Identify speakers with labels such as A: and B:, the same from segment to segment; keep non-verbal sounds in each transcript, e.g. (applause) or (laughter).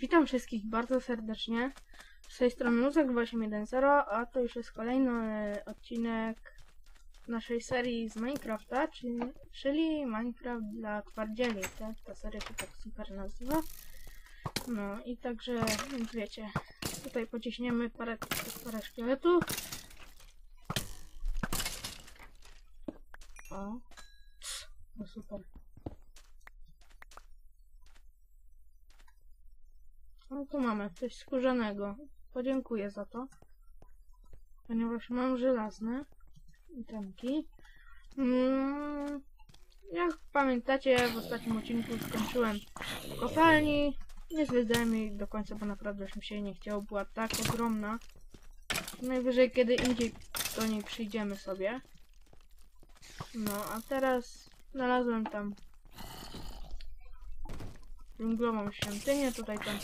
A: Witam wszystkich bardzo serdecznie. Z tej strony Luzek2810, a to już jest kolejny e, odcinek naszej serii z Minecrafta, czyli, czyli Minecraft dla twardzieli. Tak? Ta seria się tak super nazywa. No i także, więc wiecie, tutaj pociśniemy parę, parę szkieletów. O, no super. No tu mamy coś skórzanego. Podziękuję za to. Ponieważ mam żelazne itemki. Mm, jak pamiętacie, w ostatnim odcinku skończyłem w kopalni. Nie zwiedzałem jej do końca, bo naprawdę już mi się nie chciało. Była tak ogromna. Najwyżej kiedy indziej do niej przyjdziemy sobie. No, a teraz znalazłem tam dżunglową świątynię. Tutaj tam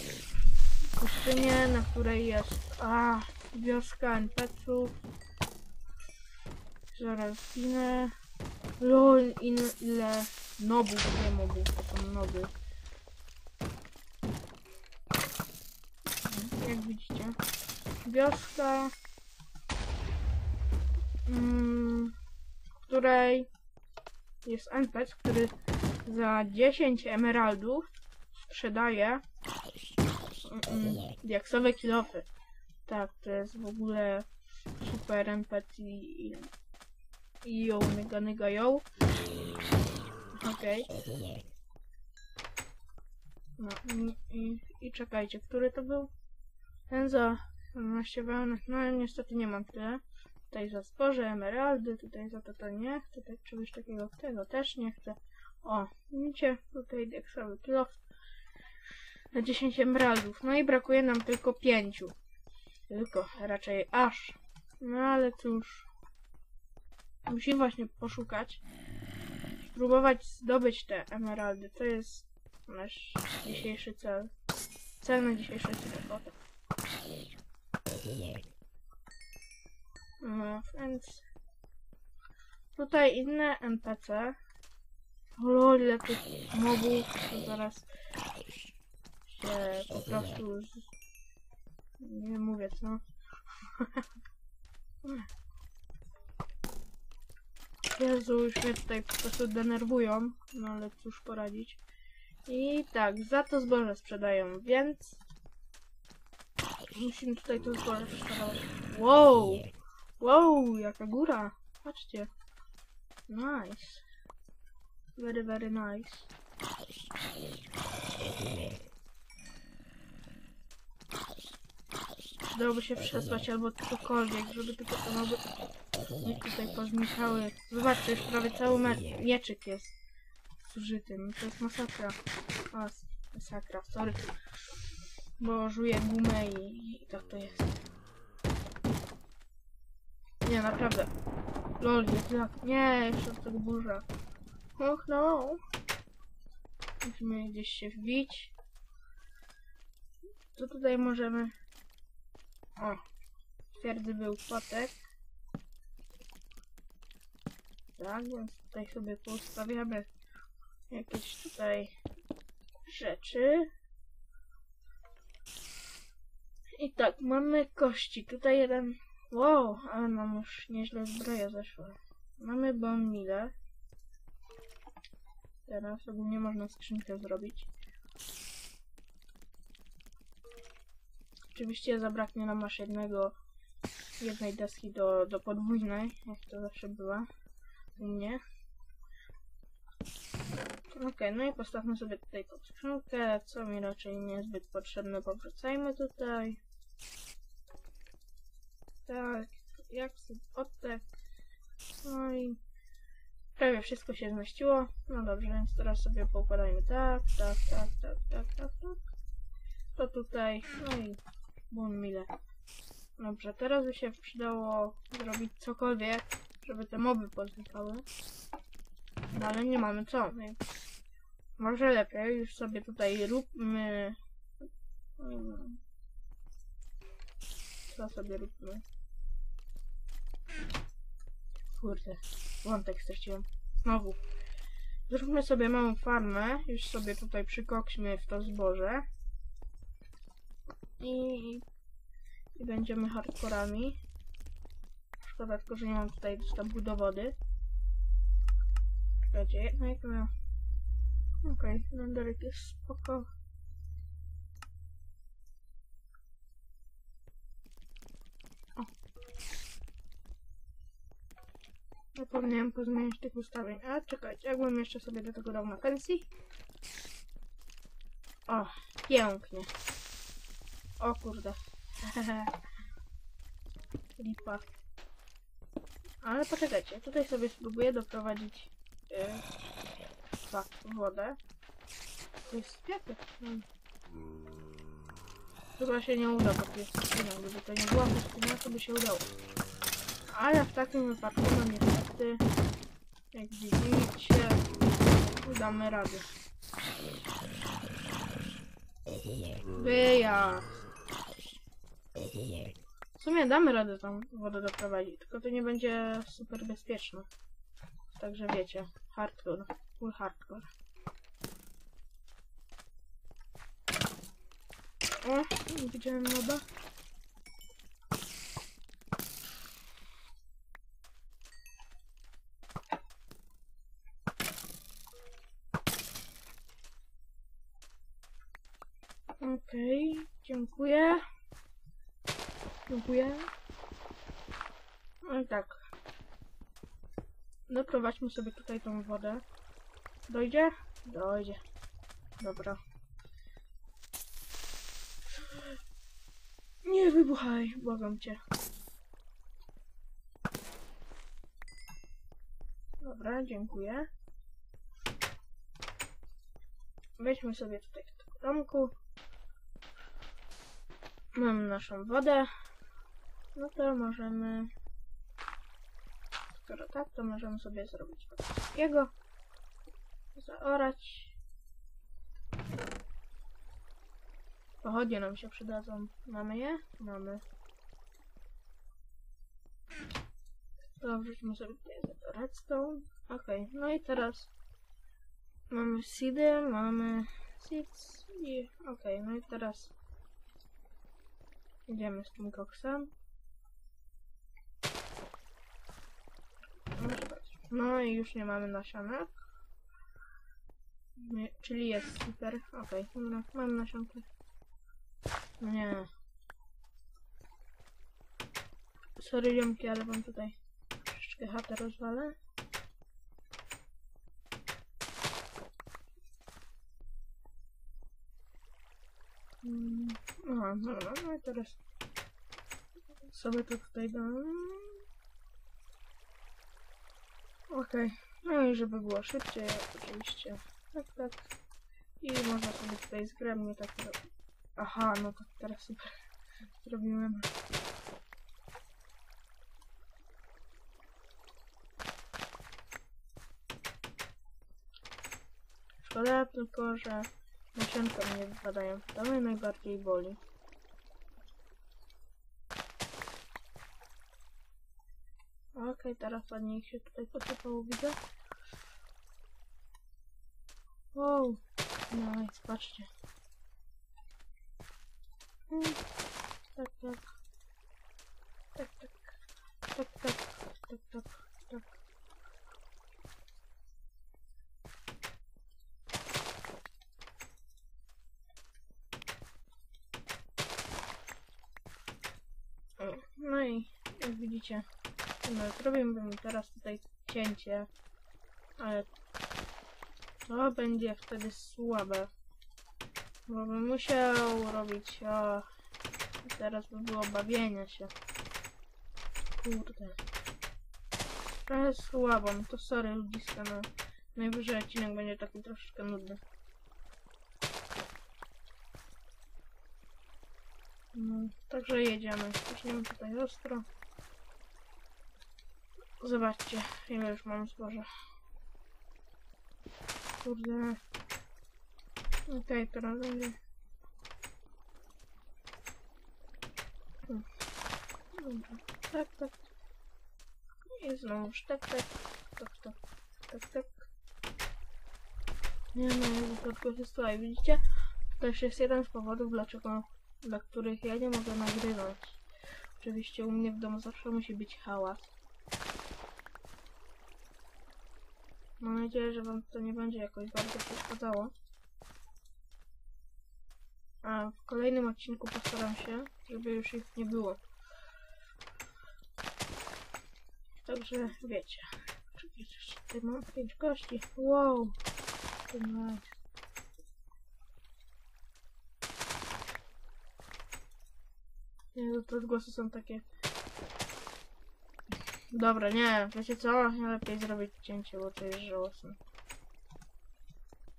A: pustynię, na której jest a, wioska NPC-ów. Zaraz. Lol, in, ile nobów, nie mobów, to są noby. Jak widzicie. Wioska, mm, w której jest NPC, który za 10 emeraldów sprzedaje diaksowe kilofy. Tak, to jest w ogóle super NPC i, i yo, nyga, nyga, yo. Okej. No i, i, czekajcie, który to był? Ten za 12 wełnek. No niestety nie mam tyle. Tutaj za zboże, emeraldy, tutaj za to to nie chcę, tak czegoś takiego, tego też nie chcę. O, widzicie, tutaj diaksowy kilof na 10 emeraldów. No i brakuje nam tylko 5. Tylko, raczej aż. No ale cóż. Musimy właśnie poszukać. Spróbować zdobyć te emeraldy. To jest nasz dzisiejszy cel. Cel na dzisiejszy odcinek. No, więc... Tutaj inne NPC. Lol, ile tych mobów. To zaraz się po prostu z... nie mówię co. (laughs) Jezu, już mnie tutaj po prostu denerwują, no ale cóż poradzić. I tak, za to zboże sprzedają, więc musimy tutaj to zboże sprzedawać. Wow! Wow, jaka góra! Patrzcie. Nice. Very, very nice. Przydałoby się przesłać albo cokolwiek, żeby tylko te moby nie tutaj poznikały. Zobaczcie, już prawie cały mieczyk jest zużyty. No to jest masakra. O, masakra, sorry. Bo żuję gumę i, i tak to jest. Nie, naprawdę. Lol, jest jak... Nie, jeszcze od tego burza. Och no. Musimy gdzieś się wbić. Co tutaj możemy... O, twierdzy był płotek. Tak, więc tutaj sobie poustawiamy jakieś tutaj rzeczy. I tak, mamy kości. Tutaj jeden... Wow, ale nam już nieźle zbroja zeszła. Mamy bombile. Teraz ogólnie można skrzynkę zrobić. Oczywiście zabraknie nam aż jednego, jednej deski do, do podwójnej, jak to zawsze była u mnie. Okej, no i postawmy sobie tutaj tą co mi raczej niezbyt potrzebne, powrzucajmy tutaj. Tak, jak oddech. No i prawie wszystko się zmieściło. No dobrze, więc teraz sobie poukładajmy tak, tak, tak, tak, tak, tak, tak. To tutaj, no i bum mile. Dobrze, teraz by się przydało zrobić cokolwiek, żeby te moby poznikały. No ale nie mamy co, więc może lepiej już sobie tutaj róbmy... Co sobie róbmy? Kurde, wątek straciłem. Znowu. Zróbmy sobie małą farmę. Już sobie tutaj przykokśmy w to zboże. I, i będziemy hardkorami. Szkoda tylko, że nie mam tutaj dostępu do wody. Czekajcie, no jak miał... Okej, okay, renderek jest spoko. O. Pozmieniać tych ustawień. A czekajcie, jakbym jeszcze sobie do tego dał na pensji. O, pięknie. O kurde. (laughs) Lipa. Ale poczekajcie, tutaj sobie spróbuję doprowadzić yy, tak, wodę. To jest kwiatek. Hmm. Chyba się nie uda, jest pustynia. Gdyby to nie była pustynia, to by się udało. Ale w takim wypadku, no niestety, jak widzicie, damy radę. Wyjazd. W sumie damy radę tą wodę doprowadzić, tylko to nie będzie super bezpieczne. Także wiecie, hardcore, full hardcore. O, widziałem moda. Okej, dziękuję. Dziękuję. No i tak. Doprowadźmy sobie tutaj tą wodę. Dojdzie? Dojdzie. Dobra. Nie wybuchaj, błagam cię. Dobra, dziękuję. Weźmy sobie tutaj do tego domku. Mamy naszą wodę. No to możemy... Skoro tak, to możemy sobie zrobić takiego. Zaorać. Pochodnie nam się przydadzą. Mamy je? Mamy. To wrzućmy sobie tutaj redstone. Okej, no i teraz mamy seedy, mamy seeds i okej, no i teraz idziemy z tym koksem. No, zobaczcie. No i już nie mamy nasionek. Nie, czyli jest super. Okej, dobra, mam nasionkę. No nie. Sorry ziomki, ale wam tutaj troszeczkę chatę rozwalę. Mm, Aha, dobra, no i teraz sobie to tutaj dam. Okej, no i żeby było szybciej, oczywiście. Tak, tak. I można sobie tutaj zgrabnie tak. Aha, no to teraz super (laughs) zrobiłem. Szkoda tylko, że nasionka mnie wypadają. To mnie najbardziej boli. Okej, teraz ładnie ich się tutaj posypało, widzę. Wow, nice, patrzcie. Hmm, Tak, tak. Tak, tak. Tak, tak. Tak, tak. Tak. No i jak widzicie, no, zrobiłbym teraz tutaj cięcie, ale to będzie wtedy słabe. Bo bym musiał robić, o, teraz by było bawienie się. Kurde. Trochę słabo, no to sorry ludziska, no. Najwyżej odcinek będzie taki troszeczkę nudny. No, także jedziemy. Ciśniemy tutaj ostro. Zobaczcie, ile już mam zboża. Kurde. Okej, teraz będzie. Dobra. Tak, tak. I znowuż tak, tak. Tak, tak. Tak, tak. Nie no, wypadku się słuchaj, widzicie? To też jest jeden z powodów, dlaczego dla których ja nie mogę nagrywać. Oczywiście u mnie w domu zawsze musi być hałas. Mam nadzieję, że wam to nie będzie jakoś bardzo przeszkadzało. A w kolejnym odcinku postaram się, żeby już ich nie było. Także wiecie. Jeszcze tutaj mam 5 kości. Wow! To nice. Nie, no te odgłosy są takie... Dobra, nie, wiecie co? Ja lepiej zrobić cięcie, bo to jest żałosne.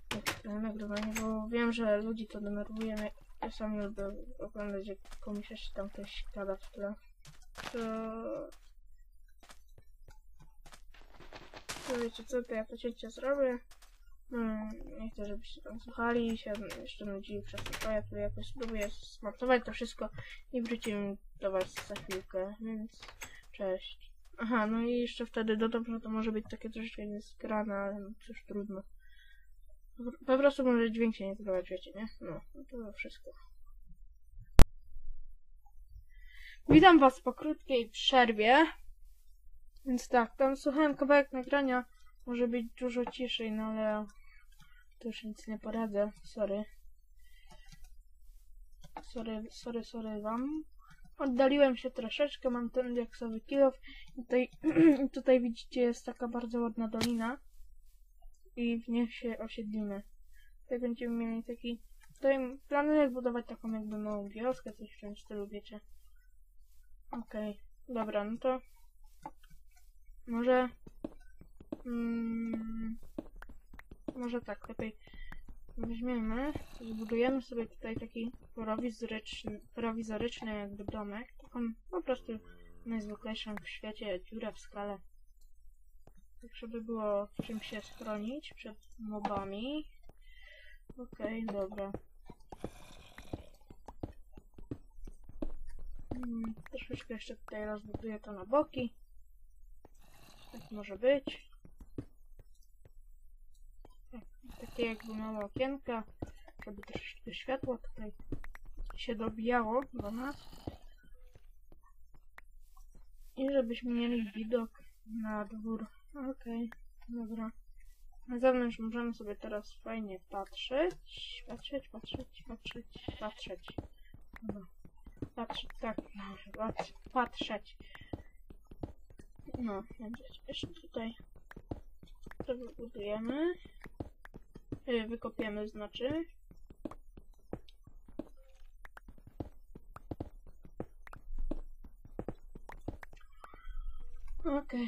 A: Tak, to nagrywanie, bo wiem, że ludzi to denerwuje. Ja- Ja sam lubię oglądać, jak komuś tam ktoś gada w tle. To... To wiecie co, to ja to cięcie zrobię. Hmm, nie chcę, żebyście tam słuchali i się jeszcze nudzili przez to. Ja tu jakoś spróbuję smartować to wszystko i wrócimy do was za chwilkę, więc cześć. Aha, no i jeszcze wtedy dodam, że to może być takie troszeczkę nieskrane, ale no cóż, trudno. Po- prostu może dźwięk się nie zgrywać, wiecie, nie? No, no to wszystko. Witam was po krótkiej przerwie. Więc tak, tam słuchałem kawałek nagrania. Może być dużo ciszej, no ale to już nic nie poradzę. Sorry. Sorry, sorry, sorry wam. Oddaliłem się troszeczkę, mam ten diaksowy kilof. Tutaj, (clears throat) tutaj widzicie jest taka bardzo ładna dolina. I w niej się osiedlimy. Tutaj będziemy mieli taki... Tutaj planuję zbudować taką jakby małą wioskę, coś w tym stylu, wiecie. Okej, dobra, no to... Może... Mm, może tak, lepiej weźmiemy, zbudujemy sobie tutaj taki prowizoryczny, prowizoryczny jakby domek, taką po prostu najzwyklejszą w świecie dziurę w skale. Tak, żeby było w czym się schronić przed mobami. Okej, dobra. Hmm, troszeczkę jeszcze tutaj rozbuduję to na boki. Tak może być. Takie jakby małe okienka, żeby troszeczkę światła tutaj się dobijało do nas. I żebyśmy mieli widok na dwór. Okej, dobra. Na zewnątrz możemy sobie teraz fajnie patrzeć. Patrzeć, patrzeć, patrzeć, patrzeć. Dobra. Patrzeć, tak, patrzeć. No, będzie jeszcze tutaj to wybudujemy. Yy, Wykopiemy, znaczy. Okej,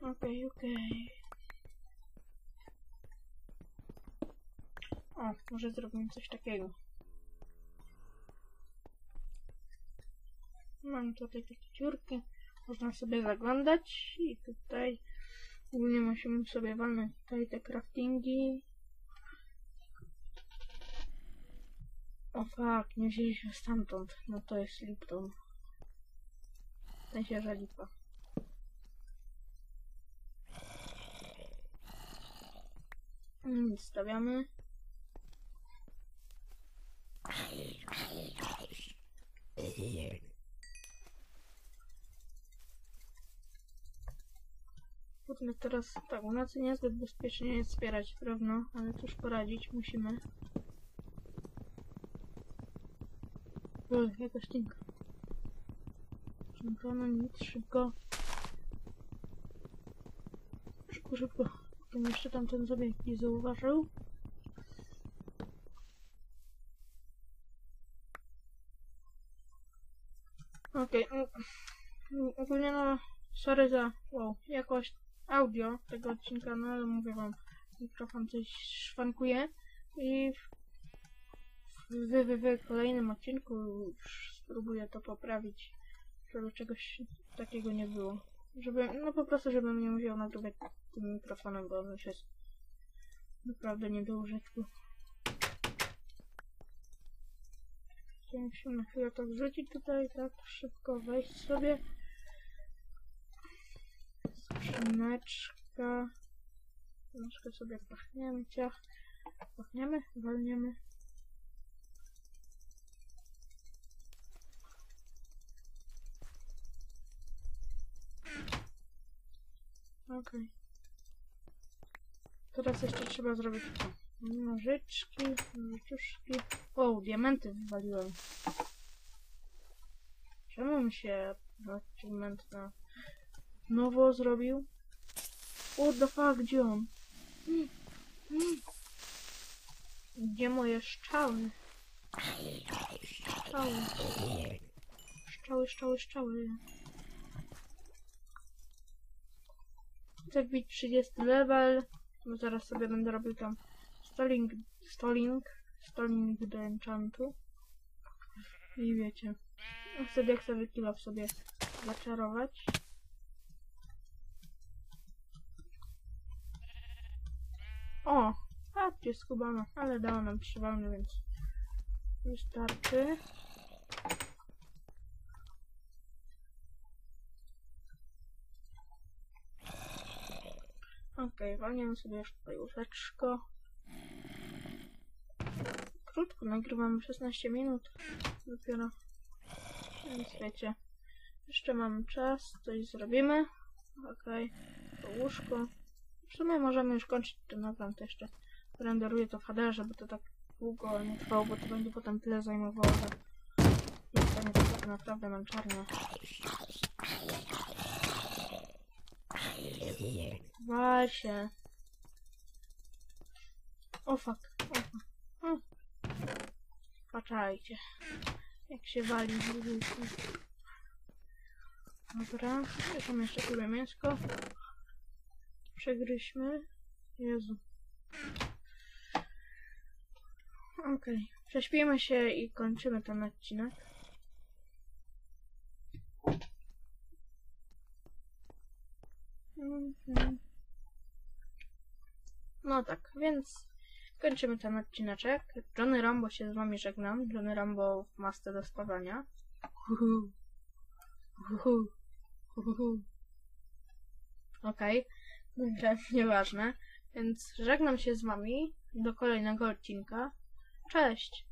A: okej, okej. O, może zrobimy coś takiego. Mam tutaj takie dziurki. Można sobie zaglądać i tutaj ogólnie musimy sobie walnąć tutaj te craftingi. O fuck, nie wzięliśmy stamtąd. No to jest Lipton. W sensie, że lipa. Mm, Stawiamy. Kurde, teraz tak, w nocy niezbyt bezpiecznie jest zbierać drewno, ale cóż poradzić, musimy. Oj, jaka ścinka. Szybko, nic, szybko. Szybko, szybko. Potem jeszcze tamten sobie nie zauważył. Okej. mm, mm, Ogólnie no, sorry za wow, jakość audio tego odcinka, no ale mówię wam, mikrofon coś szwankuje i w, w, w, kolejnym odcinku już spróbuję to poprawić, żeby czegoś takiego nie było. Żeby, no po prostu, żebym nie musiał nagrywać tym mikrofonem, bo on już jest naprawdę nie do użytku. Chciałem się na chwilę to wrzucić tutaj, tak szybko wejść sobie. Skrzyneczka. Skrzyneczkę sobie pachniemy, ciach. Pachniemy, walniemy. Okej. Teraz jeszcze trzeba zrobić? Nożyczki, nożyczki. O, diamenty wywaliłem. Czemu mi się achievement na nowo zrobił? What the fuck, gdzie on? Gdzie moje szczały? Szczały. Szczały, szczały, szczały. Chcę wbić 30 level. No zaraz sobie będę robił tam stalling, stalling, stalling do enchantu. I wiecie. No Wtedy jak sobie kilo sobie zaczarować. O! Patrzcie, skubana, ale dała nam trzy więc wystarczy. Okej, walniemy sobie już tutaj łóżeczko. Krótko nagrywamy 16 minut dopiero. Więc wiecie, jeszcze mamy czas, coś zrobimy. Okej, to łóżko. W sumie możemy już kończyć ten nagram, to jeszcze renderuję to w HD, żeby to tak długo nie trwało, bo to będzie potem tyle zajmowało, że zostanie to tak naprawdę męczarnia. Wal się. O fuck, o fuck. O. Patrzajcie. Jak się wali z budynku. Dobra, bierzemy jeszcze sobie mięsko. Przegryźmy. Jezu. Okej, prześpimy się i kończymy ten odcinek. No tak, więc kończymy ten odcineczek. Johnny Rambo się z wami żegnam. Johnny Rambo w masce do spawania. Uhu. Uhu. Uhu. Okej, (laughs) dobrze, nieważne. Więc żegnam się z wami do kolejnego odcinka. Cześć!